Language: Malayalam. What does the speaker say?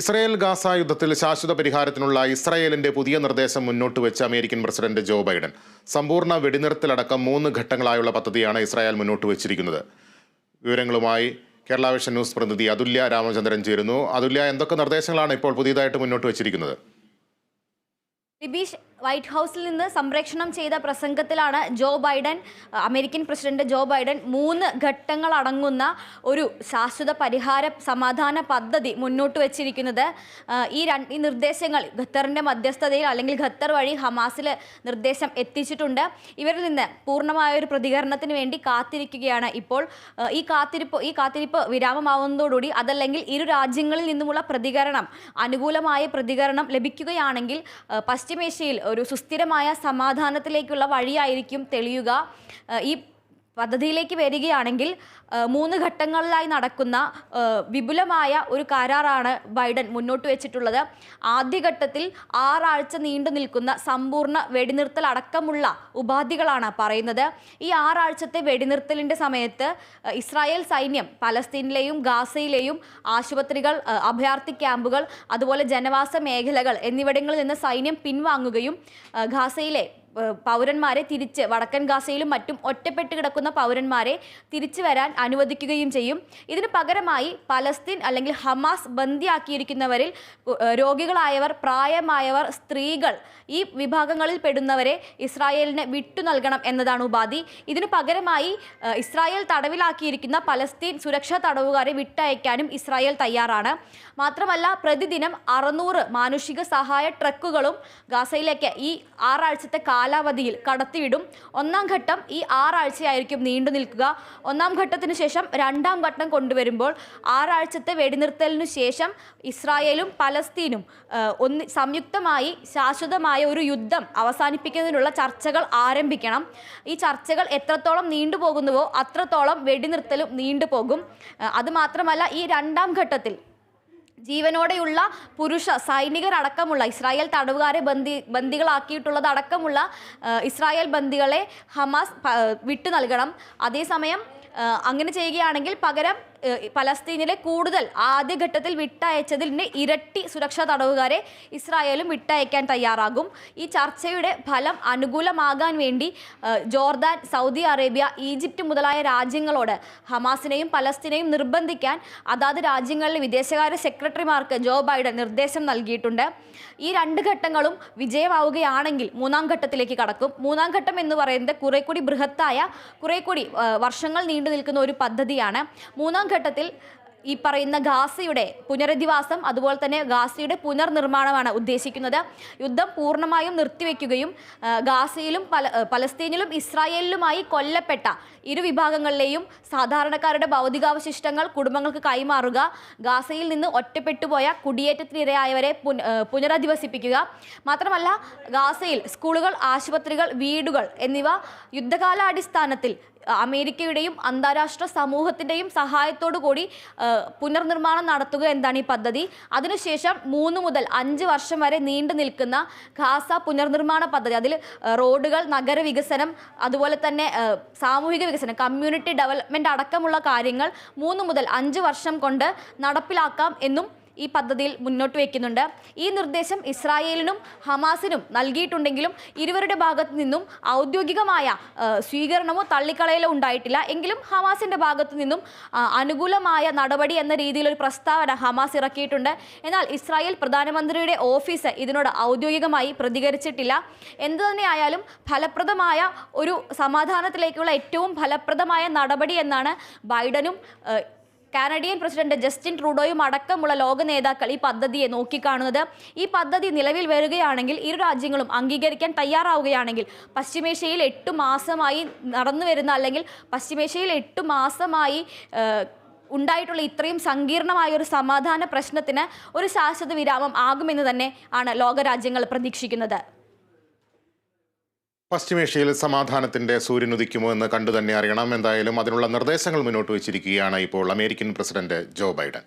ഇസ്രായേൽ ഗാസ യുദ്ധത്തിൽ ശാശ്വത പരിഹാരത്തിനുള്ള ഇസ്രയേലിന്റെ പുതിയ നിർദ്ദേശം മുന്നോട്ട് വെച്ച് അമേരിക്കൻ പ്രസിഡന്റ് ജോ ബൈഡൻ. സമ്പൂർണ വെടിനിർത്തലടക്കം മൂന്ന് ഘട്ടങ്ങളായുള്ള പദ്ധതിയാണ് ഇസ്രായേൽ മുന്നോട്ട് വെച്ചിരിക്കുന്നത്. വിവരങ്ങളുമായി കേരള വിഷൻ ന്യൂസ് പ്രതിനിധി അതുല്യ രാമചന്ദ്രൻ ചേരുന്നു. അതുല്യ എന്തൊക്കെ നിർദ്ദേശങ്ങളാണ് ഇപ്പോൾ പുതിയതായിട്ട് മുന്നോട്ട് വെച്ചിരിക്കുന്നത്? വൈറ്റ് ഹൗസിൽ നിന്ന് സംപ്രേഷണം ചെയ്ത പ്രസംഗത്തിലാണ് Joe Biden American president Joe Biden മൂന്ന് ഘട്ടങ്ങൾ അടങ്ങുന്ന ഒരു ശാശ്വത പരിഹാര സമാധാന പദ്ധതി മുന്നോട്ട് വെച്ചിരിക്കുന്നത്. ഈ രണ്ട് ഈ നിർദ്ദേശങ്ങൾ ഖത്തറിന്റെ മധ്യസ്ഥതയിൽ അല്ലെങ്കിൽ ഖത്തർ വഴി ഹമാസിൽ നിർദ്ദേശം എത്തിച്ചിട്ടുണ്ട്. ഇവരിൽ നിന്ന് പൂർണമായ ഒരു പ്രതികരണത്തിന് വേണ്ടി കാത്തിരിക്കുകയാണ് ഇപ്പോൾ. ഈ കാത്തിരിപ്പ് ഈ കാത്തിരിപ്പ് വിരാമമാവുന്നതോടുകൂടി അതല്ലെങ്കിൽ ഇരു രാജ്യങ്ങളിൽ നിന്നുമുള്ള പ്രതികരണം അനുകൂലമായ പ്രതികരണം ലഭിക്കുകയാണെങ്കിൽ പശ്ചിമേഷ്യയിൽ ഒരു സുസ്ഥിരമായ സമാധാനത്തിലേക്കുള്ള വഴിയായിരിക്കും തെളിയുക. ഈ പദ്ധതിയിലേക്ക് വരികയാണെങ്കിൽ മൂന്ന് ഘട്ടങ്ങളിലായി നടക്കുന്ന വിപുലമായ ഒരു കരാറാണ് ബൈഡൻ മുന്നോട്ട് വെച്ചിട്ടുള്ളത്. ആദ്യഘട്ടത്തിൽ ആറാഴ്ച നീണ്ടു നിൽക്കുന്ന സമ്പൂർണ വെടിനിർത്തൽ അടക്കമുള്ള ഉപാധികളാണ് പറയുന്നത്. ഈ ആറാഴ്ചത്തെ വെടിനിർത്തലിന്റെ സമയത്ത് ഇസ്രായേൽ സൈന്യം പലസ്തീനിലെയും ഗാസയിലെയും ആശുപത്രികൾ അഭയാർത്ഥി ക്യാമ്പുകൾ അതുപോലെ ജനവാസ മേഖലകൾ എന്നിവിടങ്ങളിൽ നിന്ന് സൈന്യം പിൻവാങ്ങുകയും ഗാസയിലെ പൗരന്മാരെ തിരിച്ച് വടക്കൻ ഗാസയിലും മറ്റും ഒറ്റപ്പെട്ട് കിടക്കുന്ന പൗരന്മാരെ തിരിച്ചു വരാൻ അനുവദിക്കുകയും ചെയ്യും. ഇതിന് പകരമായി പലസ്തീൻ അല്ലെങ്കിൽ ഹമാസ് ബന്ദിയാക്കിയിരിക്കുന്നവരിൽ രോഗികളായവർ പ്രായമായവർ സ്ത്രീകൾ ഈ വിഭാഗങ്ങളിൽ പെടുന്നവരെ ഇസ്രായേലിന് വിട്ടു നൽകണം എന്നതാണ് ഉപാധി. ഇതിനു പകരമായി ഇസ്രായേൽ തടവിലാക്കിയിരിക്കുന്ന പലസ്തീൻ സുരക്ഷാ തടവുകാരെ വിട്ടയക്കാനും ഇസ്രായേൽ തയ്യാറാണ്. മാത്രമല്ല പ്രതിദിനം അറുന്നൂറ് മാനുഷിക സഹായ ട്രക്കുകളും ഗാസയിലേക്ക് ഈ ആറാഴ്ചത്തെ കാലാവധിയിൽ കടത്തിവിടും. ഒന്നാം ഘട്ടം ഈ ആറാഴ്ചയായിരിക്കും നീണ്ടു നിൽക്കുക. ഒന്നാം ഘട്ടത്തിന് ശേഷം രണ്ടാം ഘട്ടം കൊണ്ടുവരുമ്പോൾ ആറാഴ്ചത്തെ വെടിനിർത്തലിനു ശേഷം ഇസ്രായേലും പലസ്തീനും ഒന്ന് സംയുക്തമായി ശാശ്വതമായ ഒരു യുദ്ധം അവസാനിപ്പിക്കുന്നതിനുള്ള ചർച്ചകൾ ആരംഭിക്കണം. ഈ ചർച്ചകൾ എത്രത്തോളം നീണ്ടുപോകുന്നുവോ അത്രത്തോളം വെടിനിർത്തലും നീണ്ടുപോകും അതുമാത്രമല്ല ഈ രണ്ടാം ഘട്ടത്തിൽ ജീവനോടെയുള്ള പുരുഷ സൈനികരടക്കമുള്ള ഇസ്രായേൽ തടവുകാരെ ബന്ദി ബന്ദികളാക്കിയിട്ടുള്ളത് അടക്കമുള്ള ഇസ്രായേൽ ബന്ദികളെ ഹമാസ് വിട്ടു നൽകണം അതേസമയം അങ്ങനെ ചെയ്യുകയാണെങ്കിൽ പകരം പലസ്തീനിലെ കൂടുതൽ ആദ്യഘട്ടത്തിൽ വിട്ടയച്ചതിന് ഇരട്ടി സുരക്ഷാ തടവുകാരെ ഇസ്രായേലും വിട്ടയക്കാൻ തയ്യാറാകും. ഈ ചർച്ചയുടെ ഫലം അനുകൂലമാകാൻ വേണ്ടി ജോർദാൻ സൗദി അറേബ്യ ഈജിപ്റ്റ് മുതലായ രാജ്യങ്ങളോട് ഹമാസിനെയും പലസ്തീനെയും നിർബന്ധിക്കാൻ അതാത് രാജ്യങ്ങളിലെ വിദേശകാര്യ സെക്രട്ടറിമാർക്ക് ജോ ബൈഡൻ നിർദ്ദേശം നൽകിയിട്ടുണ്ട്. ഈ രണ്ട് ഘട്ടങ്ങളും വിജയമാവുകയാണെങ്കിൽ മൂന്നാം ഘട്ടത്തിലേക്ക് കടക്കും. മൂന്നാം ഘട്ടം എന്ന് പറയുന്നത് കുറെ കൂടി ബൃഹത്തായ കുറെ കൂടി വർഷങ്ങൾ നീണ്ടു നിൽക്കുന്ന ഒരു പദ്ധതിയാണ്. മൂന്നാം ഘട്ടത്തിൽ ഈ പറയുന്ന ഗാസയുടെ പുനരധിവാസം അതുപോലെ തന്നെ ഗാസയുടെ പുനർനിർമ്മാണമാണ് ഉദ്ദേശിക്കുന്നത്. യുദ്ധം പൂർണമായും നിർത്തിവെക്കുകയും ഗാസയിലും പല പലസ്തീനിലും ഇസ്രായേലിലുമായി കൊല്ലപ്പെട്ട ഇരു വിഭാഗങ്ങളിലെയും സാധാരണക്കാരുടെ ഭൗതികാവശിഷ്ടങ്ങൾ കുടുംബങ്ങൾക്ക് കൈമാറുക ഗാസയിൽ നിന്ന് ഒറ്റപ്പെട്ടുപോയ കുടിയേറ്റത്തിനിരയായവരെ പുനരധിവസിപ്പിക്കുക. മാത്രമല്ല ഗാസയിൽ സ്കൂളുകൾ ആശുപത്രികൾ വീടുകൾ എന്നിവ യുദ്ധകാലാടിസ്ഥാനത്തിൽ അമേരിക്കയുടെയും അന്താരാഷ്ട്ര സമൂഹത്തിന്റെയും സഹായത്തോടു കൂടി പുനർനിർമ്മാണം നടത്തുക എന്താണ് ഈ പദ്ധതി. അതിനുശേഷം മൂന്ന് മുതൽ അഞ്ച് വർഷം വരെ നീണ്ടു നിൽക്കുന്ന ഖാസ പുനർനിർമ്മാണ പദ്ധതി. അതിൽ റോഡുകൾ നഗരവികസനം അതുപോലെ തന്നെ സാമൂഹിക വികസനം കമ്മ്യൂണിറ്റി ഡെവലപ്മെന്റ് അടക്കമുള്ള കാര്യങ്ങൾ മൂന്ന് മുതൽ അഞ്ച് വർഷം കൊണ്ട് നടപ്പിലാക്കാം എന്നും ഈ പദ്ധതിയിൽ മുന്നോട്ട് വയ്ക്കുന്നുണ്ട്. ഈ നിർദ്ദേശം ഇസ്രായേലിനും ഹമാസിനും നൽകിയിട്ടുണ്ടെങ്കിലും ഇരുവരുടെ ഭാഗത്തു നിന്നും ഔദ്യോഗികമായ സ്വീകരണമോ തള്ളിക്കളയലോ ഉണ്ടായിട്ടില്ല. എങ്കിലും ഹമാസിന്റെ ഭാഗത്തു നിന്നും അനുകൂലമായ നടപടി എന്ന രീതിയിൽ ഒരു പ്രസ്താവന ഹമാസ് ഇറക്കിയിട്ടുണ്ട്. എന്നാൽ ഇസ്രായേൽ പ്രധാനമന്ത്രിയുടെ ഓഫീസ് ഇതിനോട് ഔദ്യോഗികമായി പ്രതികരിച്ചിട്ടില്ല. എന്തു തന്നെയായാലും ഫലപ്രദമായ ഒരു സമാധാനത്തിലേക്കുള്ള ഏറ്റവും ഫലപ്രദമായ നടപടി എന്നാണ് ബൈഡനും കാനഡിയൻ പ്രസിഡന്റ് ജസ്റ്റിൻ ട്രൂഡോയും അടക്കമുള്ള ലോക നേതാക്കൾ ഈ പദ്ധതിയെ നോക്കിക്കാണുന്നത്. ഈ പദ്ധതി നിലവിൽ വരികയാണെങ്കിൽ ഇരു രാജ്യങ്ങളും അംഗീകരിക്കാൻ തയ്യാറാവുകയാണെങ്കിൽ പശ്ചിമേഷ്യയിൽ എട്ട് മാസമായി നടന്നു വരുന്ന അല്ലെങ്കിൽ പശ്ചിമേഷ്യയിൽ എട്ട് മാസമായി ഉണ്ടായിട്ടുള്ള ഇത്രയും സങ്കീർണമായ ഒരു സമാധാന പ്രശ്നത്തിന് ഒരു ശാശ്വത വിരാമം ആകുമെന്ന് തന്നെ ആണ് ലോകരാജ്യങ്ങൾ പ്രതീക്ഷിക്കുന്നത്. പശ്ചിമേഷ്യയിൽ സമാധാനത്തിന്റെ സൂര്യൻ ഉദിക്കുമോ എന്ന് കണ്ടു തന്നെ അറിയണം. എന്തായാലും അതിനുള്ള നിർദ്ദേശങ്ങൾ മുന്നോട്ട് വെച്ചിരിക്കുകയാണ് ഇപ്പോൾ അമേരിക്കൻ പ്രസിഡന്റ് ജോ ബൈഡൻ.